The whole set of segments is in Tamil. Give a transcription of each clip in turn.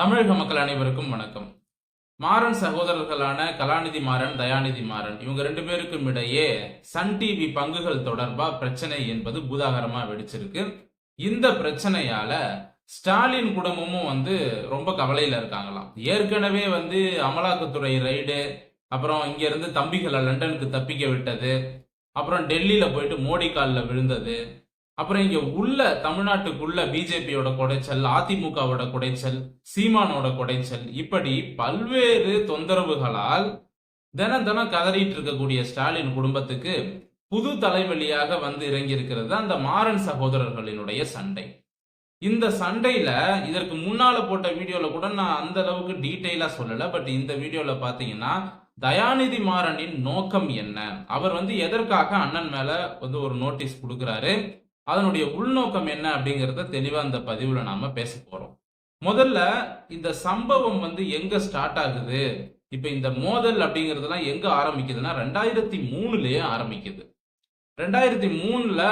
தமிழக மக்கள் அனைவருக்கும் வணக்கம். மாறன் சகோதரர்களான கலாநிதி மாறன் தயாநிதி மாறன் இவங்க ரெண்டு பேருக்கும் இடையே சன் டிவி பங்குகள் தொடர்பா பிரச்சனை என்பது பூதாகரமா வெடிச்சிருக்கு. இந்த பிரச்சனையால ஸ்டாலின் குடும்பமும் வந்து ரொம்ப கவலையில இருக்காங்களாம். ஏற்கனவே வந்து அமலாக்கத்துறை ரைடு அப்புறம் இங்க இருந்து தம்பிகளை லண்டனுக்கு தப்பிக்க விட்டது. அப்புறம் டெல்லியில போயிட்டு மோடி காலில் விழுந்தது. அப்புறம் இங்க உள்ள தமிழ்நாட்டுக்குள்ள பிஜேபியோட குடைச்சல் அதிமுகவோட குடைச்சல் சீமானோட குடைச்சல் இப்படி பல்வேறு தொந்தரவுகளால் தினம் தினம் கதறிட்டு இருக்கக்கூடிய ஸ்டாலின் குடும்பத்துக்கு புது தலைவலியாக வந்து இறங்கி இருக்கிறது அந்த மாறன் சகோதரர்களினுடைய சண்டை. இந்த சண்டையில இதற்கு முன்னால போட்ட வீடியோல கூட நான் அந்த அளவுக்கு டீட்டெயிலா சொல்லல. பட் இந்த வீடியோல பாத்தீங்கன்னா தயாநிதி மாறனின் நோக்கம் என்ன? அவர் வந்து எதற்காக அண்ணன் மேல வந்து ஒரு நோட்டீஸ் கொடுக்குறாரு? அதனுடைய உள்நோக்கம் என்ன அப்படிங்கிறத தெளிவாக அந்த பதிவில் நாம் பேச போகிறோம் முதல்ல இந்த சம்பவம் வந்து எங்கே ஸ்டார்ட் ஆகுது? இப்போ இந்த மோதல் அப்படிங்கிறதுலாம் எங்கே ஆரம்பிக்குதுன்னா ரெண்டாயிரத்தி மூணுலேயே ஆரம்பிக்குது. ரெண்டாயிரத்தி மூணில்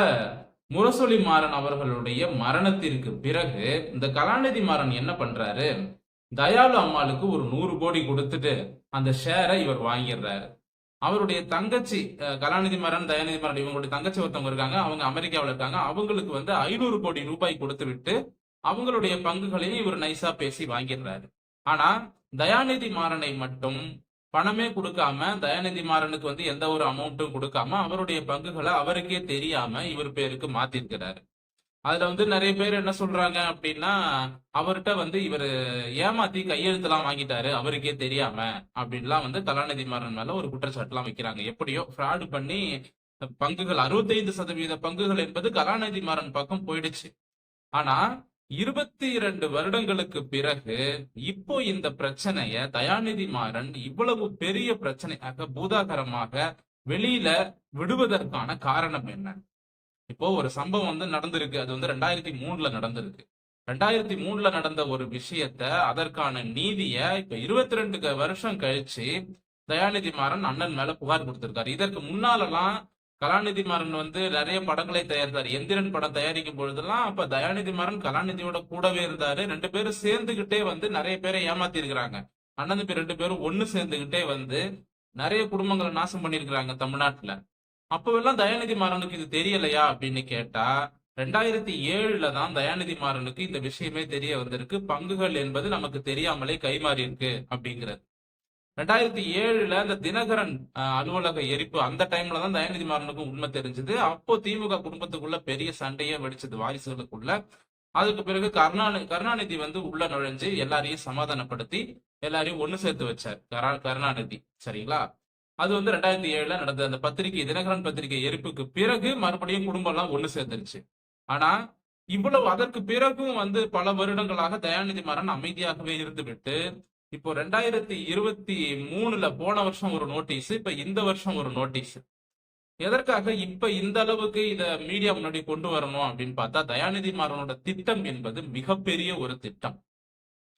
முரசொலி மாறன் அவர்களுடைய மரணத்திற்கு பிறகு இந்த கலாநிதி மாறன் என்ன பண்ணுறாரு தயாளு அம்மாளுக்கு ஒரு நூறு கோடி கொடுத்துட்டு அந்த ஷேரை இவர் வாங்கிடுறாரு. அவருடைய தங்கச்சி கலாநிதி மாறன் தயாநிதி மாறன் இவங்களுடைய தங்கச்சி ஒருத்தவங்க இருக்காங்க. அவங்க அமெரிக்காவில் இருக்காங்க. அவங்களுக்கு வந்து ஐநூறு கோடி ரூபாய் கொடுத்து விட்டு அவங்களுடைய பங்குகளையும் இவர் நைஸா பேசி வாங்கிடுறாரு. ஆனா தயாநிதி மாறனை மட்டும் பணமே கொடுக்காம தயாநிதி மாறனுக்கு வந்து எந்த ஒரு அமௌண்ட்டும் கொடுக்காம அவருடைய பங்குகளை அவருக்கே தெரியாம இவர் பேருக்கு மாத்திருக்கிறாரு. அதுல வந்து நிறைய பேர் என்ன சொல்றாங்க அப்படின்னா அவர்கிட்ட வந்து இவர் ஏமாத்தி கையெழுத்துலாம் வாங்கிட்டாரு அவருக்கே தெரியாம அப்படின்லாம் வந்து கலாநிதி மாறன் மேல ஒரு குற்றச்சாட்டுலாம் வைக்கிறாங்க. எப்படியோ ஃப்ராடு பண்ணி பங்குகள் அறுபத்தைந்து சதவீத பங்குகள் என்பது கலாநிதி மாறன் பக்கம் போயிடுச்சு. ஆனா இருபத்தி இரண்டு வருடங்களுக்கு பிறகு இப்போ இந்த பிரச்சனைய தயாநிதி மாறன் இவ்வளவு பெரிய பிரச்சனையாக பூதாகரமாக வெளியில விடுவதற்கான காரணம் என்ன? இப்போ ஒரு சம்பவம் வந்து நடந்திருக்கு. அது வந்து ரெண்டாயிரத்தி மூணுல நடந்திருக்கு. ரெண்டாயிரத்தி மூணுல நடந்த ஒரு விஷயத்த அதற்கான நீதிய இப்ப இருபத்தி ரெண்டு வருஷம் கழிச்சு தயாநிதி மாறன் அண்ணன் மேல புகார் கொடுத்திருக்காரு. இதற்கு முன்னாலெல்லாம் கலாநிதி மாறன் வந்து நிறைய படங்களை தயாரித்தார். எந்திரன் படம் தயாரிக்கும் பொழுதெல்லாம் அப்ப தயாநிதி மாறன் கலாநிதியோட கூடவே இருந்தாரு. ரெண்டு பேரும் சேர்ந்துகிட்டே வந்து நிறைய பேரை ஏமாத்தி இருக்கிறாங்க அண்ணன் தம்பி ரெண்டு பேரும் ஒன்னு சேர்ந்துகிட்டே வந்து நிறைய குடும்பங்களை நாசம் பண்ணிருக்கிறாங்க தமிழ்நாட்டுல. அப்பவெல்லாம் தயாநிதி மாறனுக்கு இது தெரியலையா அப்படின்னு கேட்டா ரெண்டாயிரத்தி ஏழுல தான் தயாநிதி மாறனுக்கு இந்த விஷயமே தெரிய வந்திருக்கு. பங்குகள் என்பது நமக்கு தெரியாமலே கைமாறி இருக்கு அப்படிங்கிறது. ரெண்டாயிரத்தி ஏழுல இந்த தினகரன் அஹ், அலுவலக எரிப்பு அந்த டைம்ல தான் தயாநிதி மாறனுக்கும் உண்மை தெரிஞ்சது. அப்போ திமுக குடும்பத்துக்குள்ள பெரிய சண்டையே வெடிச்சது வாரிசுகளுக்குள்ள. அதுக்கு பிறகு கருணாநி கருணாநிதி வந்து உள்ள நுழைஞ்சு எல்லாரையும் சமாதானப்படுத்தி எல்லாரையும் ஒண்ணு சேர்த்து வச்சார். கருணாநிதி. சரிங்களா? அது வந்து ரெண்டாயிரத்தி ஏழுல நடந்த அந்த பத்திரிகை தினகரன் பத்திரிகை எரிப்புக்கு பிறகு மறுபடியும் குடும்பம் எல்லாம் ஒண்ணு சேர்ந்துருச்சு. ஆனா இவ்வளவு அதற்கு பிறகும் வந்து பல வருடங்களாக தயாநிதி மாறன் அமைதியாகவே இருந்துவிட்டு இப்போ ரெண்டாயிரத்தி இருபத்தி மூணுல போன வருஷம் ஒரு நோட்டீஸ் இப்ப இந்த வருஷம் ஒரு நோட்டீஸ். எதற்காக இப்ப இந்த அளவுக்கு இத மீடியா முன்னாடி கொண்டு வரணும் அப்படின்னு பார்த்தா தயாநிதி மாறனோட திட்டம் என்பது மிகப்பெரிய ஒரு திட்டம்.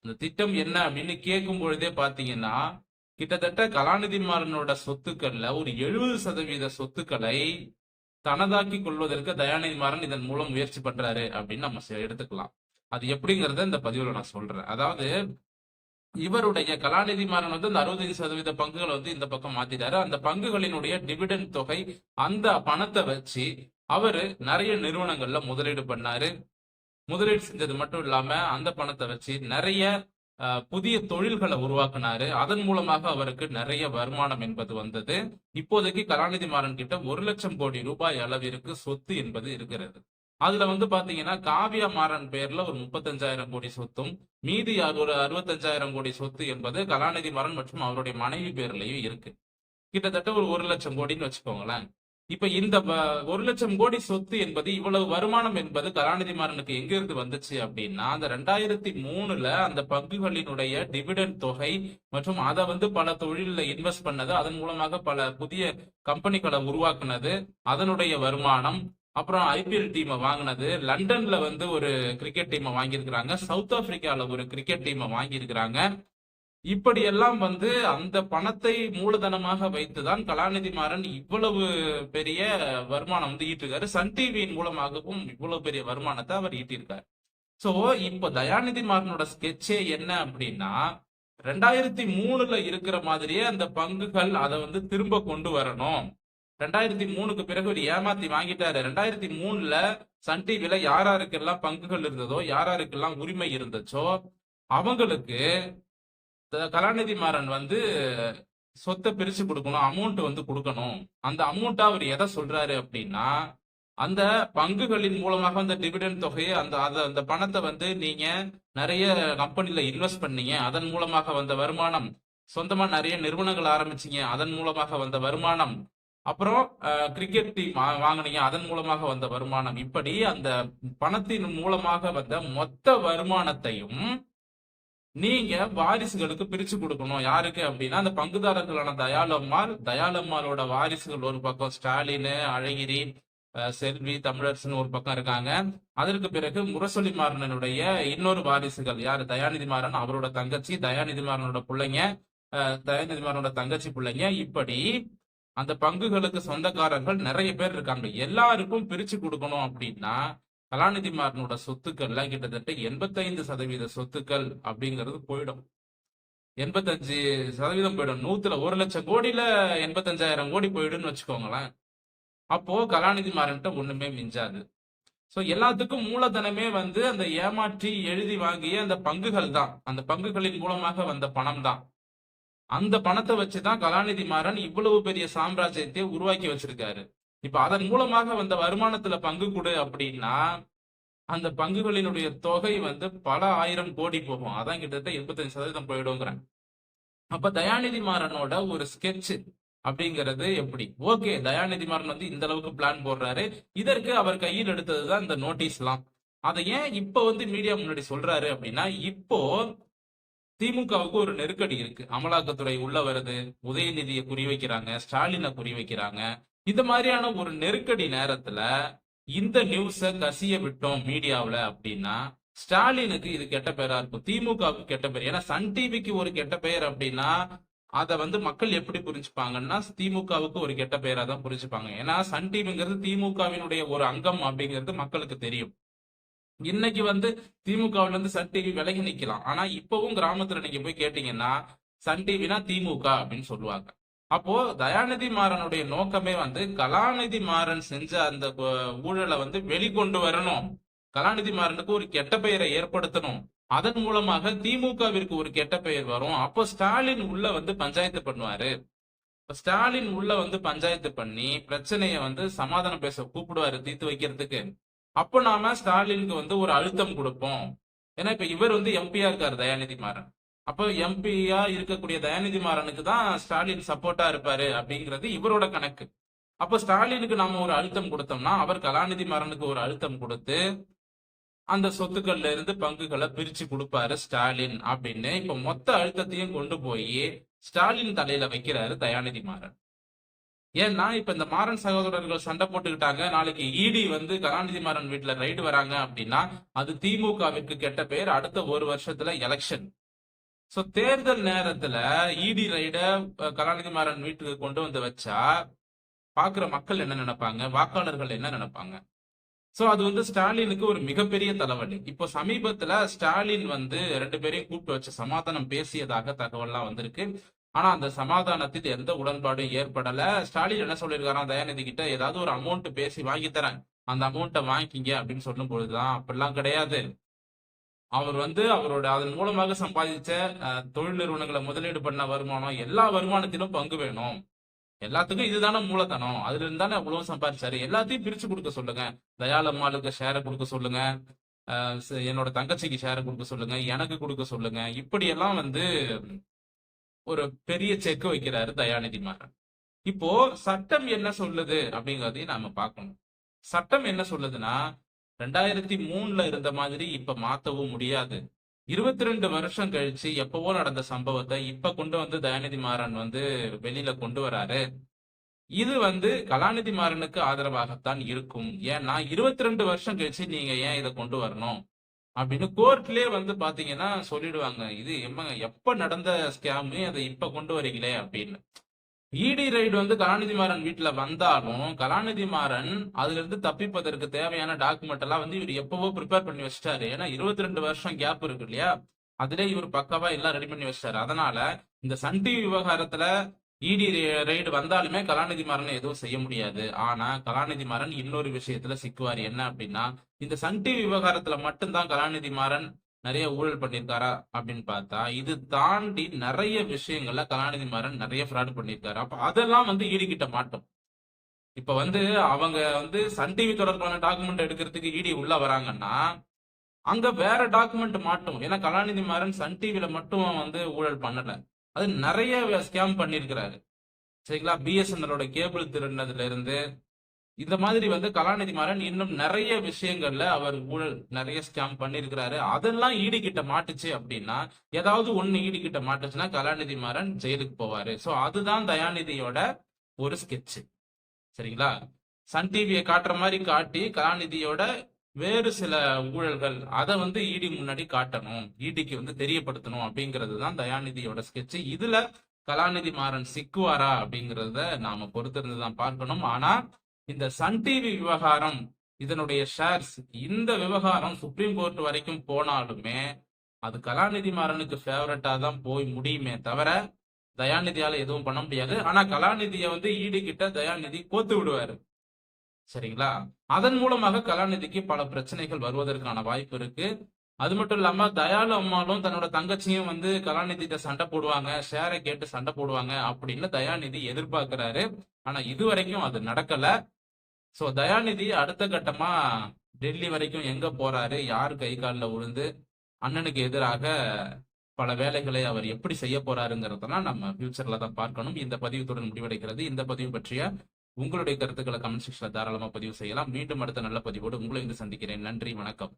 அந்த திட்டம் என்ன அப்படின்னு கேட்கும் பொழுதே பாத்தீங்கன்னா கிட்டத்தட்ட கலாநிதி மாறனோட சொத்துக்கள்ல ஒரு எழுபது சதவீத சொத்துக்களை தனதாக்கி கொள்வதற்கு தயாநிதி மாறன் இதன் மூலம் முயற்சி பண்றாரு அப்படின்னு நம்ம எடுத்துக்கலாம். அது எப்படிங்கறத இந்த பதிவுல நான் சொல்றேன். அதாவது இவருடைய கலாநிதி மாறன் வந்து இந்த அறுபது சதவீத பங்குகளை வந்து இந்த பக்கம் மாத்திட்டாரு. அந்த பங்குகளினுடைய டிவிடெண்ட் தொகை அந்த பணத்தை வச்சு அவரு நிறைய நிறுவனங்கள்ல முதலீடு பண்ணாரு. முதலீடு செஞ்சது மட்டும் இல்லாம அந்த பணத்தை வச்சு நிறைய புதிய தொழில்களை உருவாக்குனாரு. அதன் மூலமாக அவருக்கு நிறைய வருமானம் என்பது வந்தது. இப்போதைக்கு கலாநிதி மாறன் கிட்ட ஒரு லட்சம் கோடி ரூபாய் அளவிற்கு சொத்து என்பது இருக்கிறது. அதுல வந்து பாத்தீங்கன்னா காவியா மாறன் பேர்ல ஒரு முப்பத்தஞ்சாயிரம் கோடி சொத்தும் மீதி ஒரு அறுபத்தஞ்சாயிரம் கோடி சொத்து என்பது கலாநிதி மாறன் மற்றும் அவருடைய மனைவி பேர்லயும் இருக்கு. கிட்டத்தட்ட ஒரு ஒரு லட்சம் கோடின்னு வச்சுக்கோங்களேன். இப்ப இந்த ஒரு லட்சம் கோடி சொத்து என்பது இவ்வளவு வருமானம் என்பது கலாநிதி மாறனுக்கு எங்க இருந்து வந்துச்சு அப்படின்னா அந்த ரெண்டாயிரத்தி மூணுல அந்த பங்குகளினுடைய டிவிடெண்ட் தொகை மற்றும் அதை வந்து பல தொழில இன்வெஸ்ட் பண்ணது அதன் மூலமாக பல புதிய கம்பெனிகளை உருவாக்குனது அதனுடைய வருமானம் அப்புறம் ஐபிஎல் டீமை வாங்கினது லண்டன்ல வந்து ஒரு கிரிக்கெட் டீமை வாங்கியிருக்கிறாங்க சவுத் ஆப்பிரிக்கால ஒரு கிரிக்கெட் டீமை வாங்கியிருக்கிறாங்க. இப்படியெல்லாம் வந்து அந்த பணத்தை மூலதனமாக வைத்துதான் கலாநிதி மாறன் இவ்வளவு பெரிய வருமானம் வந்து ஈட்டிருக்காரு. சன் டிவியின் மூலமாகவும் இவ்வளவு பெரிய வருமானத்தை அவர் ஈட்டியிருக்காரு சோ இப்போ தயாநிதி மாறனோட ஸ்கெட்சே என்ன அப்படின்னா ரெண்டாயிரத்தி மூணுல இருக்கிற மாதிரியே அந்த பங்குகள் அதை வந்து திரும்ப கொண்டு வரணும். ரெண்டாயிரத்தி மூணுக்கு பிறகு ஒரு ஏமாத்தி வாங்கிட்டாரு. ரெண்டாயிரத்தி மூணுல சன் டிவில யாராருக்கெல்லாம் பங்குகள் இருந்ததோ யாராருக்கெல்லாம் உரிமை இருந்துச்சோ அவங்களுக்கு கலாநிதி மாறன் வந்து சொத்தை பிரிச்சு கொடுக்கணும் அமௌண்ட் வந்து கொடுக்கணும். அந்த அமௌண்ட்டா அவர் எதை சொல்றாரு அப்படின்னா அந்த பங்குகளின் மூலமாக அந்த டிவிடெண்ட் தொகையை அந்த அதை அந்த பணத்தை வந்து நீங்க நிறைய கம்பெனில இன்வெஸ்ட் பண்ணீங்க. அதன் மூலமாக வந்த வருமானம் சொந்தமா நிறைய நிறுவனங்கள் ஆரம்பிச்சீங்க. அதன் மூலமாக வந்த வருமானம் அப்புறம் கிரிக்கெட் டீம் வாங்கினீங்க. அதன் மூலமாக வந்த வருமானம். இப்படி அந்த பணத்தின் மூலமாக வந்த மொத்த வருமானத்தையும் நீங்க வாரிசுகளுக்கு பிரிச்சு கொடுக்கணும். யாருக்கு அப்படின்னா அந்த பங்குதாரர்களான தயாளம்மாள் தயாளம்மாளோட வாரிசுகள் ஒரு பக்கம். ஸ்டாலின் அழகிரி அஹ், செல்வி தமிழரசன் ஒரு பக்கம் இருக்காங்க. அதற்கு பிறகு முரசொலி மாறனனுடைய இன்னொரு வாரிசுகள் யாரு? தயாநிதி மாறன் அவரோட தங்கச்சி தயாநிதி மாறனோட பிள்ளைங்க தயாநிதி மாறனோட தங்கச்சி பிள்ளைங்க. இப்படி அந்த பங்குகளுக்கு சொந்தக்காரர்கள் நிறைய பேர் இருக்காங்க. எல்லாருக்கும் பிரிச்சு கொடுக்கணும் அப்படின்னா கலாநிதி மாறனோட சொத்துக்கள்ல கிட்டத்தட்ட எண்பத்தைந்து சதவீத சொத்துக்கள் அப்படிங்கிறது போயிடும். எண்பத்தஞ்சு சதவீதம் போயிடும். நூத்துல ஒரு லட்சம் கோடியில எண்பத்தஞ்சாயிரம் கோடி போயிடும்னு வச்சுக்கோங்களேன். அப்போ கலாநிதி மாறன்ட்ட ஒண்ணுமே மிஞ்சாது. சோ எல்லாத்துக்கும் மூலதனமே வந்து அந்த ஏமாற்றி எழுதி வாங்கிய அந்த பங்குகள் தான். அந்த பங்குகளின் மூலமாக வந்த பணம் தான். அந்த பணத்தை வச்சுதான் கலாநிதி மாறன் இவ்வளவு பெரிய சாம்ராஜ்யத்தை உருவாக்கி வச்சிருக்காரு. இப்ப அதன் மூலமாக வந்த வருமானத்துல பங்கு கொடு அப்படின்னா அந்த பங்குகளினுடைய தொகை வந்து பல ஆயிரம் கோடி போகும். அதான் கிட்டத்தட்ட எண்பத்தஞ்சு சதவீதம் போயிடுங்கிறேன் அப்ப தயாநிதி மாறனோட ஒரு ஸ்கெட்ச் அப்படிங்கிறது எப்படி? ஓகே தயாநிதி மாறன் வந்து இந்த அளவுக்கு பிளான் போடுறாரு. இதற்கு அவர் கையில் எடுத்ததுதான் இந்த நோட்டீஸ்லாம் அதை ஏன் இப்ப வந்து மீடியா முன்னாடி சொல்றாரு அப்படின்னா இப்போ திமுகவுக்கு ஒரு நெருக்கடி இருக்கு. அமலாக்கத்துறை உள்ள வருது. உதயநிதியை குறி வைக்கிறாங்க ஸ்டாலினை குறி வைக்கிறாங்க இந்த மாதிரியான ஒரு நெருக்கடி நேரத்துல இந்த நியூஸ கசிய விட்டோம் மீடியாவில் அப்படின்னா ஸ்டாலினுக்கு இது கெட்ட பெயரா இருக்கும். திமுகவுக்கு கெட்ட பேர் ஏன்னா சன் டிவிக்கு ஒரு கெட்ட பெயர் அப்படின்னா அதை வந்து மக்கள் எப்படி புரிஞ்சுப்பாங்கன்னா திமுகவுக்கு ஒரு கெட்ட பெயரா தான் புரிஞ்சுப்பாங்க. ஏன்னா சன் டிவிங்கிறது திமுகவினுடைய ஒரு அங்கம் அப்படிங்கிறது மக்களுக்கு தெரியும். இன்னைக்கு வந்து திமுகவுல இருந்து சன் டிவி விலகி நிக்கலாம். ஆனா இப்பவும் கிராமத்துல நீங்க போய் கேட்டீங்கன்னா சன் டிவினா திமுக அப்படின்னு சொல்லுவாங்க. அப்போ தயாநிதி மாறனுடைய நோக்கமே வந்து கலாநிதி மாறன் செஞ்ச அந்த ஊழலை வந்து வெளிக்கொண்டு வரணும். கலாநிதி மாறனுக்கு ஒரு கெட்ட பெயரை ஏற்படுத்தணும். அதன் மூலமாக திமுகவிற்கு ஒரு கெட்ட பெயர் வரும். அப்போ ஸ்டாலின் உள்ள வந்து பஞ்சாயத்து பண்ணுவாரு. ஸ்டாலின் உள்ள வந்து பஞ்சாயத்து பண்ணி பிரச்சனைய வந்து சமாதானம் பேச கூப்பிடுவாரு தீர்த்து வைக்கிறதுக்கு. அப்போ நாம ஸ்டாலினுக்கு வந்து ஒரு அழுத்தம் கொடுப்போம். ஏன்னா இப்ப இவர் வந்து எம்பியா இருக்காரு தயாநிதி மாறன் அப்போ எம்பியா இருக்கக்கூடிய தயாநிதி மாறனுக்கு தான் ஸ்டாலின் சப்போர்ட்டா இருப்பாரு அப்படிங்கிறது இவரோட கணக்கு. அப்போ ஸ்டாலினுக்கு நாம ஒரு அழுத்தம் கொடுத்தோம்னா அவர் கலாநிதி மாறனுக்கு ஒரு அழுத்தம் கொடுத்து அந்த சொத்துக்கள்ல இருந்து பங்குகளை பிரிச்சு கொடுப்பாரு ஸ்டாலின் அப்படின்னு இப்ப மொத்த அழுத்தத்தையும் கொண்டு போய் ஸ்டாலின் தலையில வைக்கிறாரு தயாநிதி மாறன். ஏன்னா இப்ப இந்த மாறன் சகோதரர்கள் சண்டை போட்டுக்கிட்டாங்க நாளைக்கு இடி வந்து கலாநிதி மாறன் வீட்டுல ரைடு வராங்க அப்படின்னா அது திமுகவிற்கு கெட்ட பேர் அடுத்த ஒரு வருஷத்துல எலெக்ஷன் சோ தேர்தல் நேரத்துல இடி ரைட கலாநிதி மாறன் வீட்டுக்கு கொண்டு வந்து வச்சா பாக்குற மக்கள் என்ன நினைப்பாங்க? வாக்காளர்கள் என்ன நினைப்பாங்க? சோ அது வந்து ஸ்டாலினுக்கு ஒரு மிகப்பெரிய தலைவலி இப்போ சமீபத்துல ஸ்டாலின் வந்து ரெண்டு பேரையும் கூப்பிட்டு வச்சு சமாதானம் பேசியதாக தகவல்லாம் வந்திருக்கு. ஆனா அந்த சமாதானத்தில் எந்த உடன்பாடும் ஏற்படல. ஸ்டாலின் என்ன சொல்லியிருக்காராம் தயாநிதி கிட்ட ஏதாவது ஒரு அமௌண்ட் பேசி வாங்கி தரேன். அந்த அமௌண்ட்டை வாங்கிக்கிங்க அப்படின்னு சொல்லும் பொழுதுதான் அப்படிலாம் கிடையாது. அவர் வந்து அவரோட அதன் மூலமாக சம்பாதிச்ச தொழில் நிறுவனங்களை முதலீடு பண்ண வருமானம் எல்லா வருமானத்திலும் பங்கு வேணும். எல்லாத்துக்கும் இதுதானே மூலதனம். அதுல இருந்தானே அவ்வளவு சம்பாதிச்சாரு. எல்லாத்தையும் பிரிச்சு கொடுக்க சொல்லுங்க. தயாளம்மாளுக்கு ஷேரை கொடுக்க சொல்லுங்க. என்னோட தங்கச்சிக்கு ஷேரை கொடுக்க சொல்லுங்க. எனக்கு கொடுக்க சொல்லுங்க. இப்படியெல்லாம் வந்து ஒரு பெரிய செக் வைக்கிறாரு தயாநிதி மாறன். இப்போ சட்டம் என்ன சொல்லுது அப்படிங்கறதையும் நாம பார்க்கணும். சட்டம் என்ன சொல்லுதுன்னா ரெண்டாயிரத்தி மூணுல இருந்த மாதிரி இப்ப மாத்தவும் முடியாது. இருபத்தி ரெண்டு வருஷம் கழிச்சு எப்பவோ நடந்த சம்பவத்தை இப்ப கொண்டு வந்து தயாநிதி மாறன் வந்து வெளியில கொண்டு வராரு. இது வந்து கலாநிதி மாறனுக்கு ஆதரவாகத்தான் இருக்கும். ஏன்னா இருபத்தி ரெண்டு வருஷம் கழிச்சு நீங்க ஏன் இதை கொண்டு வரணும்? அப்படின்னு கோர்ட்லயே வந்து பாத்தீங்கன்னா சொல்லிடுவாங்க. இது எம்ம எப்ப நடந்த ஸ்கேமு அதை இப்ப கொண்டு வரீங்களே அப்படின்னு. இடி ரைடு வந்து கலாநிதி மாறன் வீட்டுல வந்தாலும் கலாநிதி மாறன் அதுல இருந்து தப்பிப்பதற்கு தேவையான டாக்குமெண்ட் எல்லாம் வந்து இவர் எப்பவோ ப்ரிப்பேர் பண்ணி வச்சிட்டாரு. ஏன்னா இருபத்தி ரெண்டு வருஷம் கேப் இருக்கு இல்லையா? அதுல இவர் பக்காவா எல்லாம் ரெடி பண்ணி வச்சிட்டாரு. அதனால இந்த சன் டிவி விவகாரத்துல இடி ரைடு வந்தாலுமே கலாநிதி மாறன் எதுவும் செய்ய முடியாது. ஆனா கலாநிதி மாறன் இன்னொரு விஷயத்துல சிக்குவார். என்ன அப்படின்னா இந்த சன் டிவி விவகாரத்துல மட்டும்தான் கலாநிதி மாறன் நிறைய ஊழல் பண்ணியிருக்காரா அப்படின்னு பார்த்தா இது தாண்டி நிறைய விஷயங்கள்ல கலாநிதி மாறன் நிறைய ஃப்ராட் பண்ணியிருக்காரு அப்ப அதெல்லாம் வந்து ஈடுகிட்ட மாட்டோம். இப்ப வந்து அவங்க வந்து சன் டிவி தொடர்பான டாக்குமெண்ட் எடுக்கிறதுக்கு ஈடி உள்ள வராங்கன்னா அங்க வேற டாக்குமெண்ட் மாட்டும். ஏன்னா கலாநிதி மாறன் சன் டிவில மட்டும் வந்து ஊழல் பண்ணல. அது நிறைய ஸ்கேம் பண்ணியிருக்கிறாரு சரிங்களா? பிஎஸ்என்எலோட கேபிள் திருடினதுல இருந்து இந்த மாதிரி வந்து கலாநிதி மாறன் இன்னும் நிறைய விஷயங்கள்ல அவர் ஊழல் நிறைய ஸ்கேம் பண்ணிருக்கிறாரு அதெல்லாம் ஈடுகிட்ட மாட்டுச்சு அப்படின்னா ஏதாவது ஒண்ணு ஈடுகிட்ட மாட்டுச்சுன்னா கலாநிதி மாறன் ஜெயிலுக்கு போவாரு. சோ அதுதான் தயாநிதியோட ஒரு ஸ்கெட்ச் சரிங்களா? சன் டிவியை காட்டுற மாதிரி காட்டி கலாநிதியோட வேறு சில ஊழல்கள் அதை வந்து இடி முன்னாடி காட்டணும் இடிக்கு வந்து தெரியப்படுத்தணும் அப்படிங்கிறது தான் தயாநிதியோட ஸ்கெட்ச் இதுல கலாநிதி மாறன் சிக்குவாரா அப்படிங்கறத நாம பொறுத்திருந்து தான் பார்க்கணும். ஆனா இந்த சன் டிவி விவகாரம் இதனுடைய ஷேர்ஸ் இந்த விவகாரம் சுப்ரீம் கோர்ட் வரைக்கும் போனாலுமே அது கலாநிதி மாறனுக்கு ஃபேவரட்டா தான் போய் முடியுமே தவிர தயாநிதியால எதுவும் பண்ண முடியாது. ஆனா கலாநிதியை வந்து ஈடு கிட்ட தயாநிதி கோத்து விடுவாரு. சரிங்களா? அதன் மூலமாக கலாநிதிக்கு பல பிரச்சனைகள் வருவதற்கான வாய்ப்பு இருக்கு. அது மட்டும் இல்லாம தயாளு அம்மாலும் தன்னோட தங்கச்சியும் வந்து கலாநிதிட்ட சண்டை போடுவாங்க ஷேரை கேட்டு சண்டை போடுவாங்க அப்படின்னு தயாநிதி எதிர்பார்க்கிறாரு. ஆனா இது வரைக்கும் அது நடக்கல. சோ தயாநிதி அடுத்த கட்டமா டெல்லி வரைக்கும் எங்க போறாரு? யார் கை காலில் விழுந்து அண்ணனுக்கு எதிராக பல வேலைகளை அவர் எப்படி செய்ய போறாருங்கிறதெல்லாம் நம்ம ஃபியூச்சர்ல தான் பார்க்கணும். இந்த பதிவுத்துடன் முடிவடைகிறது. இந்த பதிவு பற்றிய உங்களுடைய கருத்துக்களை கமெண்ட் செக்ஷன்ல தாராளமா பதிவு செய்யலாம். மீண்டும் அடுத்த நல்ல பதிவோடு உங்களை இங்கு சந்திக்கிறேன். நன்றி. வணக்கம்.